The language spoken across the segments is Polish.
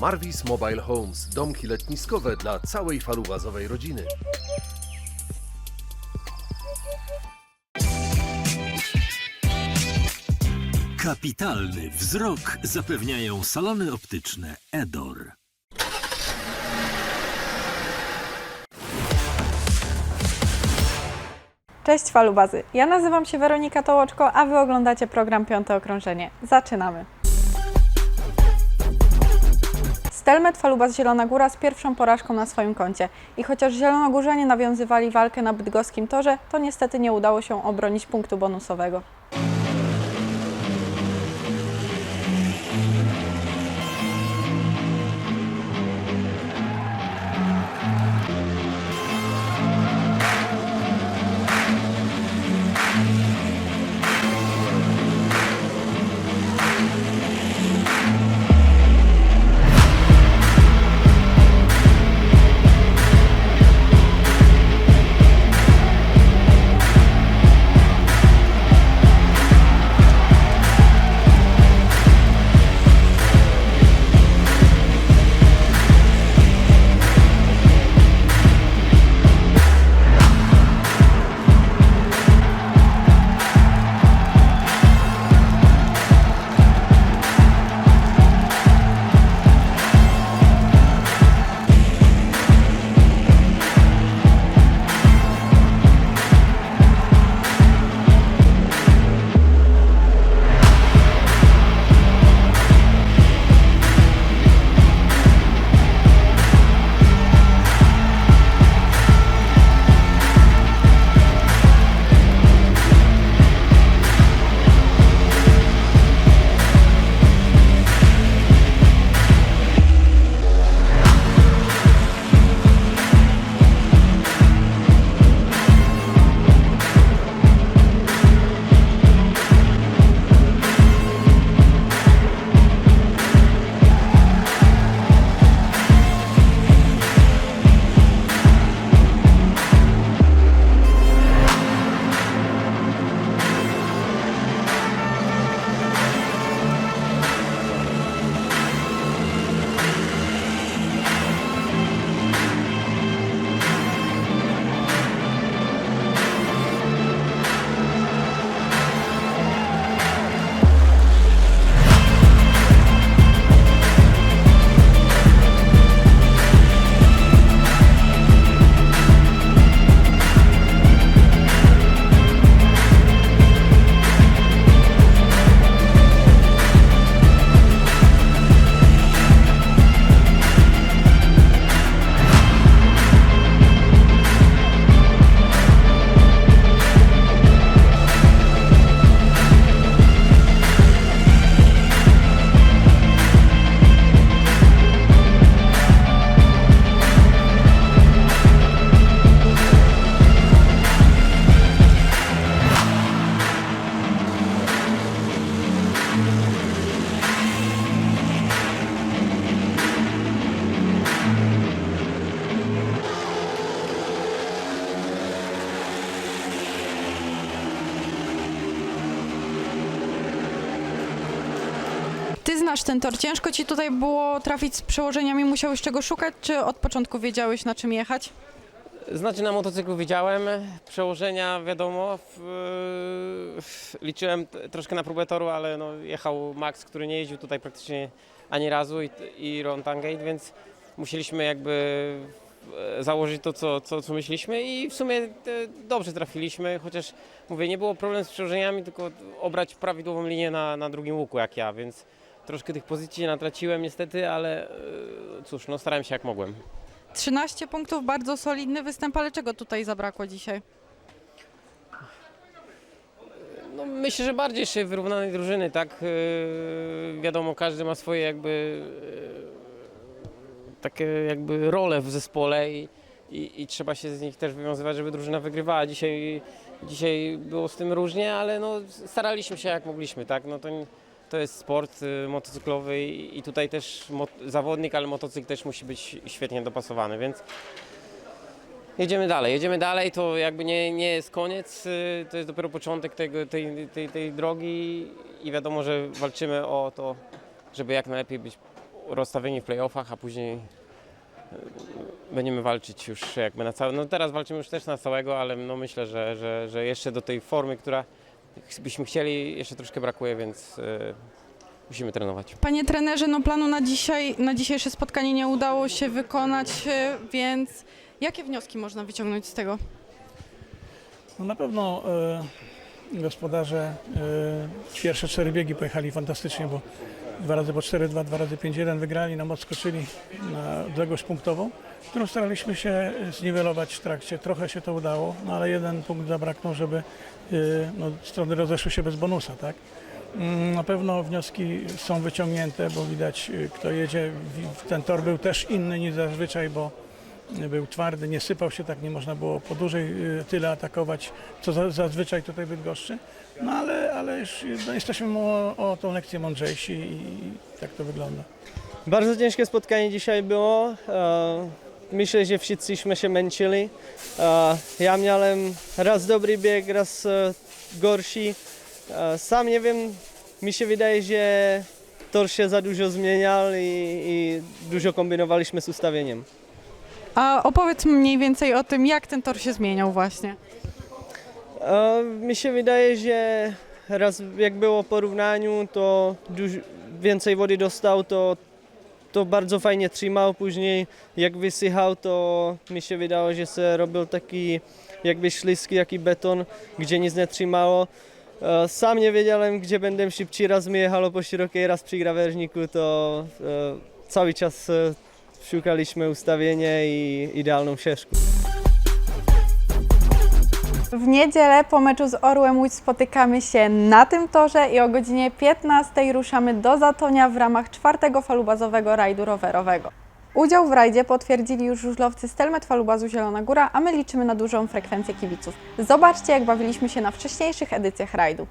Marvis Mobile Homes, domki letniskowe dla całej falubazowej rodziny. Kapitalny wzrok zapewniają salony optyczne Edor. Cześć Falubazy, ja nazywam się Weronika Tołoczko, a Wy oglądacie program Piąte Okrążenie. Zaczynamy! Stelmet Falubaz Zielona Góra z pierwszą porażką na swoim koncie. I chociaż zielonogórzanie nawiązywali walkę na bydgoskim torze, to niestety nie udało się obronić punktu bonusowego. Znasz ten tor. Ciężko ci tutaj było trafić z przełożeniami? Musiałeś czego szukać, czy od początku wiedziałeś na czym jechać? Znaczy na motocyklu widziałem, przełożenia wiadomo, w, w, liczyłem t- troszkę na próbę toru, ale no, jechał Max, który nie jeździł tutaj praktycznie ani razu i, i Ron Tangate, więc musieliśmy jakby e, założyć to, co, co, co myśleliśmy i w sumie e, dobrze trafiliśmy, chociaż mówię, nie było problemu z przełożeniami, tylko obrać prawidłową linię na, na drugim łuku jak ja, więc troszkę tych pozycji natraciłem niestety, ale e, cóż, no starałem się jak mogłem. 13 punktów, bardzo solidny występ, ale czego tutaj zabrakło dzisiaj? No, myślę, że bardziej jeszcze wyrównanej drużyny, tak? Yy, wiadomo, każdy ma swoje jakby yy, takie jakby role w zespole i, i, i trzeba się z nich też wywiązywać, żeby drużyna wygrywała. Dzisiaj, dzisiaj było z tym różnie, ale no, staraliśmy się jak mogliśmy, tak? No, to, nie- to jest sport y, motocyklowy i, tutaj też zawodnik, ale motocykl też musi być świetnie dopasowany, więc Jedziemy dalej, jedziemy dalej, to jakby nie, nie jest koniec, y, to jest dopiero początek tego, tej, tej, tej drogi i wiadomo, że walczymy o to, żeby jak najlepiej być rozstawieni w playoffach, a później e, będziemy walczyć już jakby na całe. No teraz walczymy już też na całego, ale no myślę, że, że, że jeszcze do tej formy, która byśmy chcieli, jeszcze troszkę brakuje, więc e, musimy trenować. Panie trenerze, no planu na dzisiaj, na dzisiejsze spotkanie nie udało się wykonać, e, więc jakie wnioski można wyciągnąć z tego? No na pewno e, gospodarze e, pierwsze cztery biegi pojechali fantastycznie, bo dwa razy po 4-2, dwa razy 5-1 wygrali, na moc skoczyli na odległość punktową, którą staraliśmy się zniwelować w trakcie. Trochę się to udało, no ale jeden punkt zabraknął, żeby e, no, strony rozeszły się bez bonusa, tak? Mm, Na pewno wnioski są wyciągnięte, bo widać e, kto jedzie. Ten tor był też inny niż zazwyczaj, bo był twardy, nie sypał się tak, nie można było po dłużej y, tyle atakować, co za, zazwyczaj tutaj w Bydgoszczy. No ale, ale już no, jesteśmy o, o tą lekcję mądrzejsi i tak to wygląda. Bardzo ciężkie spotkanie dzisiaj było. E, Myślę, że wszyscyśmy się męczyli. E, Ja miałem raz dobry bieg, raz e, gorszy. Sam nie wiem, mi się wydaje, że tor się za dużo zmieniał i, i dużo kombinowaliśmy z ustawieniem. A opowiedz mniej więcej o tym, jak ten tor się zmieniał właśnie. E, Mi się wydaje, że raz jak było porównaniu, to dużo więcej wody dostał, to, to bardzo fajnie trzymał. Później jak wysychał, to mi się wydało, że się robił taki jakby śliski, jaki beton, gdzie nic nie trzymało. E, Sam nie wiedziałem, gdzie będę szybciej. Raz mi jechało po szerokiej, raz przy krawężniku, to e, cały czas szukaliśmy ustawienia i idealną ścieżkę. W niedzielę po meczu z Orłem Łódź spotykamy się na tym torze i o godzinie 15 ruszamy do Zatonia w ramach czwartego falubazowego rajdu rowerowego. Udział w rajdzie potwierdzili już żużlowcy Stelmet Falubazu Zielona Góra, a my liczymy na dużą frekwencję kibiców. Zobaczcie, jak bawiliśmy się na wcześniejszych edycjach rajdu.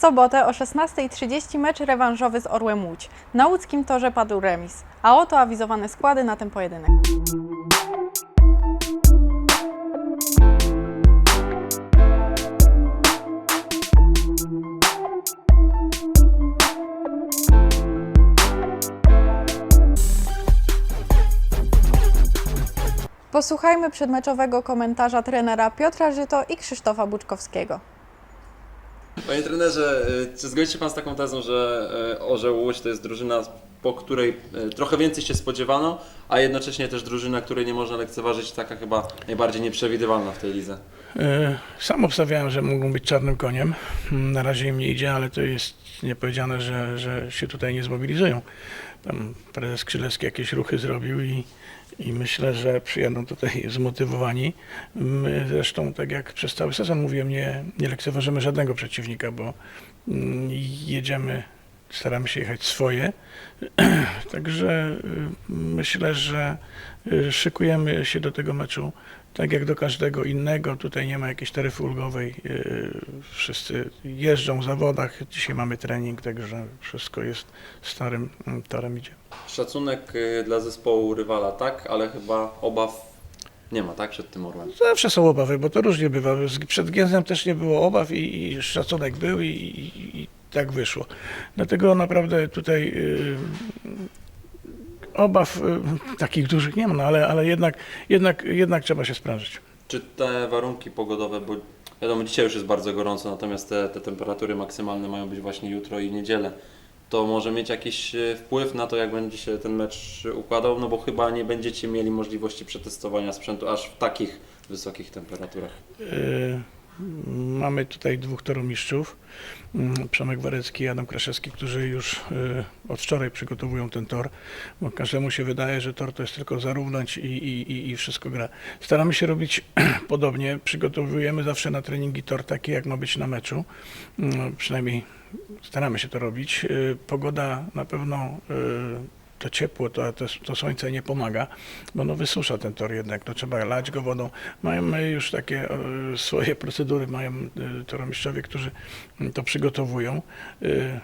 Sobotę o 16.30 mecz rewanżowy z Orłem Łódź. Na łódzkim torze padł remis, a oto awizowane składy na ten pojedynek. Posłuchajmy przedmeczowego komentarza trenera Piotra Żyto i Krzysztofa Buczkowskiego. Panie trenerze, y, czy zgodzi się Pan z taką tezą, że y, Orzeł Łódź to jest drużyna, po której y, trochę więcej się spodziewano, a jednocześnie też drużyna, której nie można lekceważyć, taka chyba najbardziej nieprzewidywalna w tej lidze? E, Sam obstawiałem, że mogą być czarnym koniem. Mm, Na razie im nie idzie, ale to jest nie powiedziane, że, że się tutaj nie zmobilizują. Tam prezes Krzyleski jakieś ruchy zrobił i, i myślę, że przyjadą tutaj zmotywowani. My zresztą, tak jak przez cały sezon mówiłem, nie, nie lekceważymy żadnego przeciwnika, bo mm, jedziemy staramy się jechać swoje. Także y, myślę, że y, szykujemy się do tego meczu tak jak do każdego innego. Tutaj nie ma jakiejś taryfy ulgowej. y, Wszyscy jeżdżą w zawodach. Dzisiaj mamy trening, także wszystko jest starym mm, torem idzie. Szacunek y, dla zespołu rywala, tak, ale chyba obaw nie ma, tak, przed tym Orłem. Zawsze są obawy, bo to różnie bywa. Przed Gienzem też nie było obaw i, i szacunek był i, i, i tak wyszło. Dlatego naprawdę tutaj y, obaw y, takich dużych nie ma, no ale, ale jednak, jednak, jednak trzeba się sprężyć. Czy te warunki pogodowe, bo wiadomo, dzisiaj już jest bardzo gorąco, natomiast te, te temperatury maksymalne mają być właśnie jutro i niedzielę, to może mieć jakiś e, wpływ na to, jak będzie się ten mecz układał, no bo chyba nie będziecie mieli możliwości przetestowania sprzętu aż w takich wysokich temperaturach. Y, Mamy tutaj dwóch toromistrzów, mm, Przemek Warecki i Adam Kraszewski, którzy już y, od wczoraj przygotowują ten tor, bo każdemu się wydaje, że tor to jest tylko zarównać i, i, i- i wszystko gra. Staramy się robić podobnie, przygotowujemy zawsze na treningi tor taki, jak ma być na meczu, Mm, przynajmniej staramy się to robić. Y, Pogoda na pewno y, to ciepło, to, to, to słońce nie pomaga, bo no wysusza ten tor jednak, no trzeba lać go wodą. Mają już takie e, swoje procedury, mają e, toromistrzowie, którzy to przygotowują. E,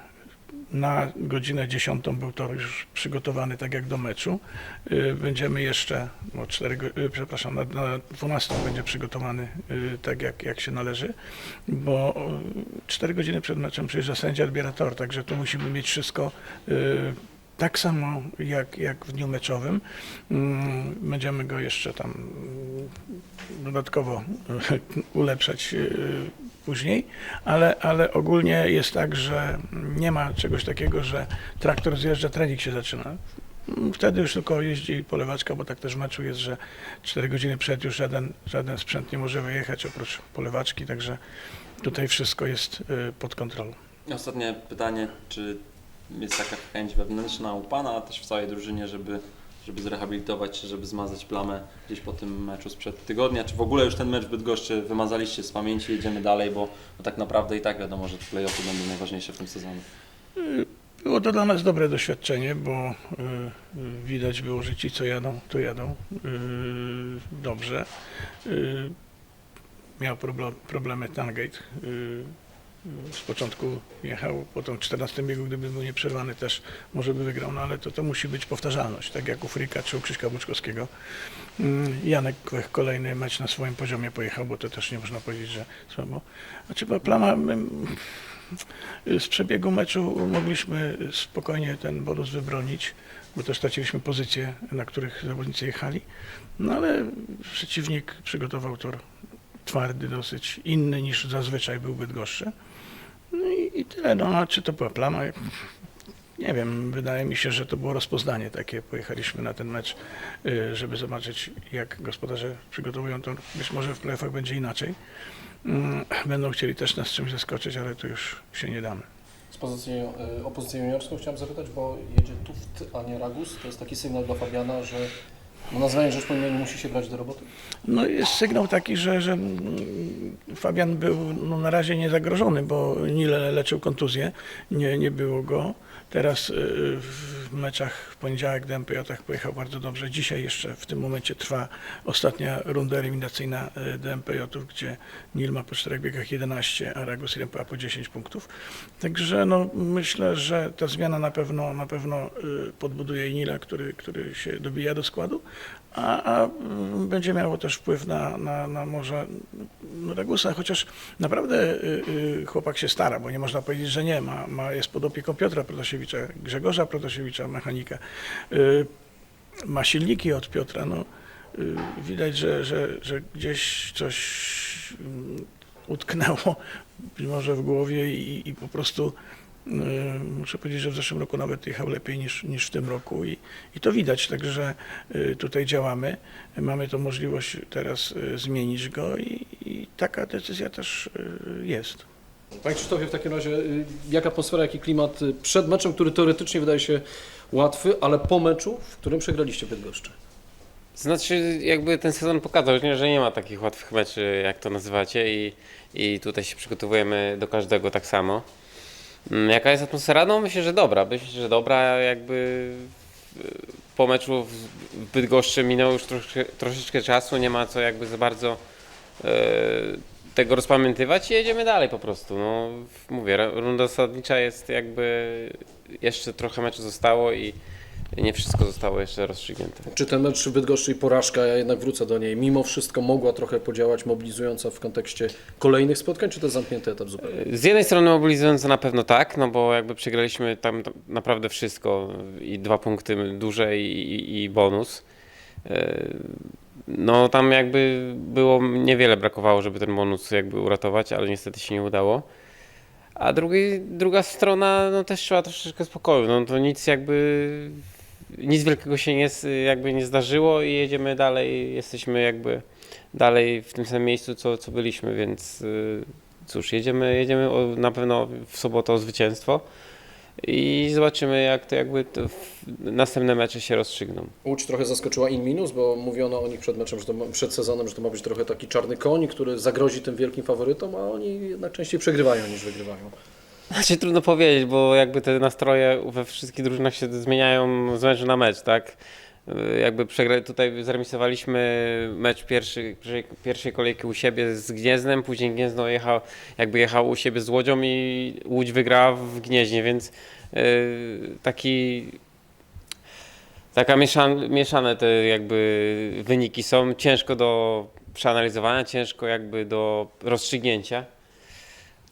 Na godzinę 10 był tor już przygotowany tak jak do meczu. Będziemy jeszcze, no 4, go- e, przepraszam, na, na 12 będzie przygotowany tak jak, jak się należy, bo 4 godziny przed meczem przyjeżdża sędzia, odbiera tor, także tu musimy mieć wszystko tak samo jak, jak w dniu meczowym. Mm, Będziemy go jeszcze tam dodatkowo ulepszać y, później, ale, ale ogólnie jest tak, że nie ma czegoś takiego, że traktor zjeżdża, trening się zaczyna. Mm, Wtedy już tylko jeździ polewaczka, bo tak też w meczu jest, że 4 godziny przed już żaden, żaden sprzęt nie może wyjechać oprócz polewaczki, także tutaj wszystko jest y, pod kontrolą. Ostatnie pytanie, czy jest taka chęć wewnętrzna u Pana, a też w całej drużynie, żeby, żeby zrehabilitować się, żeby zmazać plamę gdzieś po tym meczu sprzed tygodnia, czy w ogóle już ten mecz w Bydgoszczy wymazaliście z pamięci, jedziemy dalej, bo no tak naprawdę i tak wiadomo, że play-offy będą najważniejsze w tym sezonie. Było to dla nas dobre doświadczenie, bo y, y, widać było, że ci, co jadą, to jadą y, dobrze. Y, miał problem, problemy Tangate. Z początku jechał, potem w 14 biegu, gdyby był nieprzerwany też może by wygrał, no ale to, to musi być powtarzalność, tak jak u Fryka czy u Krzyśka Buczkowskiego. Mm, Janek kolejny mecz na swoim poziomie pojechał, bo to też nie można powiedzieć, że słabo. Znaczy, plama... mm, z przebiegu meczu mogliśmy spokojnie ten bonus wybronić, bo też straciliśmy pozycje, na których zawodnicy jechali. No ale przeciwnik przygotował tor twardy dosyć, inny niż zazwyczaj był Bydgoszczy. No i, i tyle. No a czy to była plama? Nie wiem, wydaje mi się, że to było rozpoznanie takie. Pojechaliśmy na ten mecz, y, żeby zobaczyć, jak gospodarze przygotowują to. Być może w playoffach będzie inaczej. Mm, Będą chcieli też nas czymś zaskoczyć, ale tu już się nie damy. Z pozycji, y, o pozycję juniorską chciałem zapytać, bo jedzie Tuft, a nie Ragus. To jest taki sygnał dla Fabiana, że no nazwanie rzecz po imieniu musi się brać do roboty. No jest sygnał taki, że, że mm, Fabian był no, na razie niezagrożony, bo Nile leczył kontuzję, nie, nie było go. Teraz y, w meczach w poniedziałek DMPJ pojechał bardzo dobrze. Dzisiaj jeszcze w tym momencie trwa ostatnia runda eliminacyjna y, DMPJ-ów, gdzie Nil ma po czterech biegach 11, a Ragos i po 10 punktów. Także no, myślę, że ta zmiana na pewno, na pewno y, podbuduje Nila, który, który się dobija do składu, a, a mm, będzie miało też wpływ na, na, na może no, Ragusa, chociaż naprawdę chłopak się stara, bo nie można powiedzieć, że nie. Ma, ma, jest pod opieką Piotra Protasiewicza, Grzegorza Protasiewicza, mechanika. Y, ma silniki od Piotra. No, y, widać, że, że, że gdzieś coś mm, utknęło, być może w głowie i, i po prostu y, muszę powiedzieć, że w zeszłym roku nawet jechał lepiej niż, niż w tym roku i, i to widać, także tutaj działamy. Mamy tą możliwość teraz zmienić go i, i taka decyzja też jest. Panie Krzysztofie, w takim razie y, jak atmosfera, jaki klimat y, przed meczem, który teoretycznie wydaje się łatwy, ale po meczu, w którym przegraliście Bydgoszczy? Znaczy, jakby ten sezon pokazał, nie, że nie ma takich łatwych meczy, jak to nazywacie, i, i tutaj się przygotowujemy do każdego tak samo. Mm, Jaka jest atmosfera? No myślę, że dobra. Myślę, że dobra. Jakby e, po meczu w Bydgoszczy minęło już troszkę, troszeczkę czasu, nie ma co jakby za bardzo tego rozpamiętywać i jedziemy dalej po prostu. No, mówię, runda zasadnicza jest jakby jeszcze trochę meczu zostało i nie wszystko zostało jeszcze rozstrzygnięte. Czy ten mecz Bydgoszczy i porażka, ja jednak wrócę do niej, mimo wszystko mogła trochę podziałać mobilizująco w kontekście kolejnych spotkań, czy to zamknięty etap zupełnie? Z jednej strony mobilizująco na pewno tak, no bo jakby przegraliśmy tam tam naprawdę wszystko i dwa punkty duże i, i, i bonus. No tam jakby było, niewiele brakowało, żeby ten bonus jakby uratować, ale niestety się nie udało. A drugi, druga strona, no też trzeba troszeczkę spokoju, no to nic jakby, nic wielkiego się nie, jakby nie zdarzyło i jedziemy dalej, jesteśmy jakby dalej w tym samym miejscu, co, co byliśmy, więc y, cóż, jedziemy, jedziemy na pewno w sobotę o zwycięstwo i zobaczymy, jak to jakby to w, następne mecze się rozstrzygną. Łódź trochę zaskoczyła in minus, bo mówiono o nich przed meczem, że to przed sezonem, że to ma być trochę taki czarny koń, który zagrozi tym wielkim faworytom, a oni jednak częściej przegrywają niż wygrywają. Znaczy trudno powiedzieć, bo jakby te nastroje we wszystkich drużynach się zmieniają z meczu na mecz, tak? Y, Jakby przegra... tutaj zremisowaliśmy mecz pierwszy, pierwszej, pierwszej kolejki u siebie z Gniezdnem, później Gniezno jechał, jakby jechał u siebie z Łodzią i Łódź wygrała w Gnieźnie, więc y, taki taka mieszan, mieszane te jakby wyniki są, ciężko do przeanalizowania, ciężko jakby do rozstrzygnięcia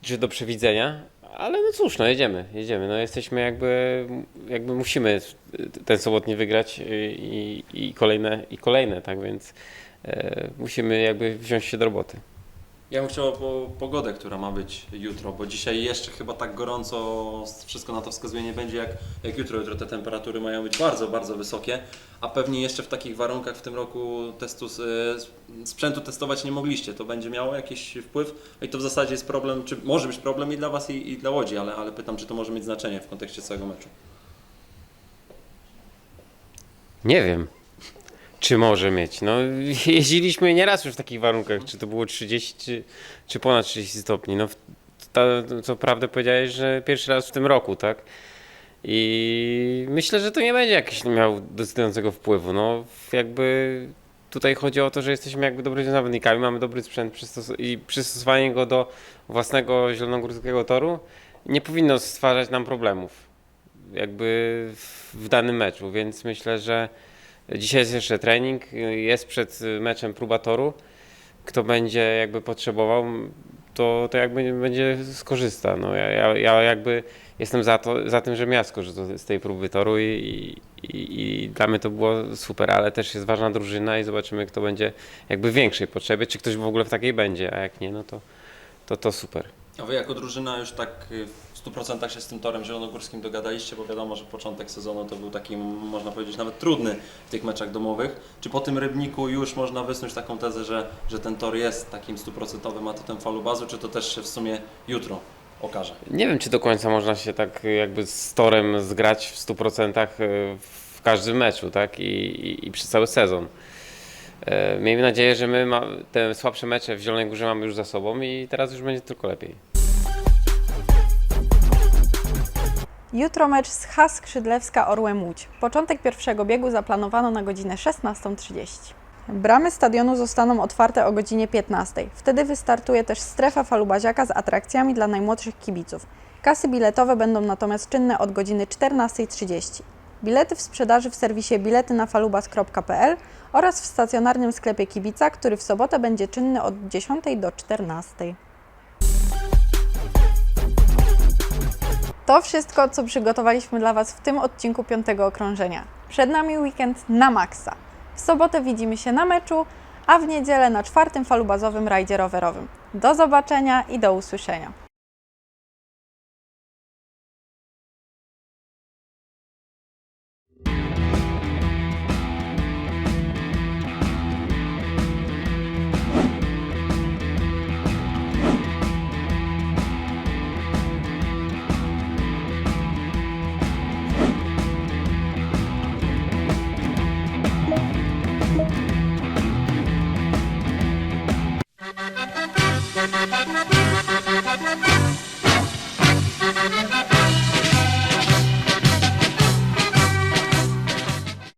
czy do przewidzenia, ale no cóż, no jedziemy, jedziemy. No jesteśmy jakby, jakby musimy ten sobotni wygrać i, i kolejne, i kolejne, tak więc e, musimy jakby wziąć się do roboty. Ja bym chciał po pogodę, która ma być jutro, bo dzisiaj jeszcze chyba tak gorąco, wszystko na to wskazuje, nie będzie jak, jak jutro. Jutro te temperatury mają być bardzo, bardzo wysokie, a pewnie jeszcze w takich warunkach w tym roku testu, s- sprzętu testować nie mogliście. To będzie miało jakiś wpływ i to w zasadzie jest problem, czy może być problem i dla Was i, i dla Łodzi, ale, ale pytam, czy to może mieć znaczenie w kontekście całego meczu. Nie wiem, czy może mieć. No, jeździliśmy nieraz już w takich warunkach, czy to było 30, czy, czy ponad 30 stopni. No, ta, co prawdę powiedziałeś, że pierwszy raz w tym roku, tak? I myślę, że to nie będzie jakiś miał decydującego wpływu. No, jakby tutaj chodzi o to, że jesteśmy jakby dobrymi zawodnikami, mamy dobry sprzęt przystos- i przystosowanie go do własnego zielonogórskiego toru nie powinno stwarzać nam problemów jakby w, w danym meczu, więc myślę, że dzisiaj jest jeszcze trening, jest przed meczem próba toru. Kto będzie jakby potrzebował, to, to jakby będzie skorzysta. No, ja, ja, ja jakby jestem za, to, za tym, żebym ja skorzystał z tej próby toru i, i, i dla mnie to było super, ale też jest ważna drużyna i zobaczymy, kto będzie jakby w większej potrzebie, czy ktoś w ogóle w takiej będzie, a jak nie, no to, to, to super. A Wy jako drużyna już tak y, w 100% się z tym torem zielonogórskim dogadaliście, bo wiadomo, że początek sezonu to był taki, można powiedzieć, nawet trudny w tych meczach domowych. Czy po tym Rybniku już można wysnuć taką tezę, że, że ten tor jest takim stuprocentowym atutem falubazu, czy to też się w sumie jutro okaże? Nie wiem, czy do końca można się tak jakby z torem zgrać w 100% w każdym meczu, tak? I, i, i przez cały sezon. E, Miejmy nadzieję, że my ma, te słabsze mecze w Zielonej Górze mamy już za sobą i teraz już będzie tylko lepiej. Jutro mecz z H Skrzydlewska Orłem Łódź. Początek pierwszego biegu zaplanowano na godzinę 16.30. Bramy stadionu zostaną otwarte o godzinie 15. Wtedy wystartuje też strefa falubaziaka z atrakcjami dla najmłodszych kibiców. Kasy biletowe będą natomiast czynne od godziny 14.30. Bilety w sprzedaży w serwisie biletynafalubas.pl oraz w stacjonarnym sklepie kibica, który w sobotę będzie czynny od 10 do 14. To wszystko, co przygotowaliśmy dla Was w tym odcinku piątego okrążenia. Przed nami weekend na maksa. W sobotę widzimy się na meczu, a w niedzielę na czwartym falubazowym rajdzie rowerowym. Do zobaczenia i do usłyszenia. Thank you.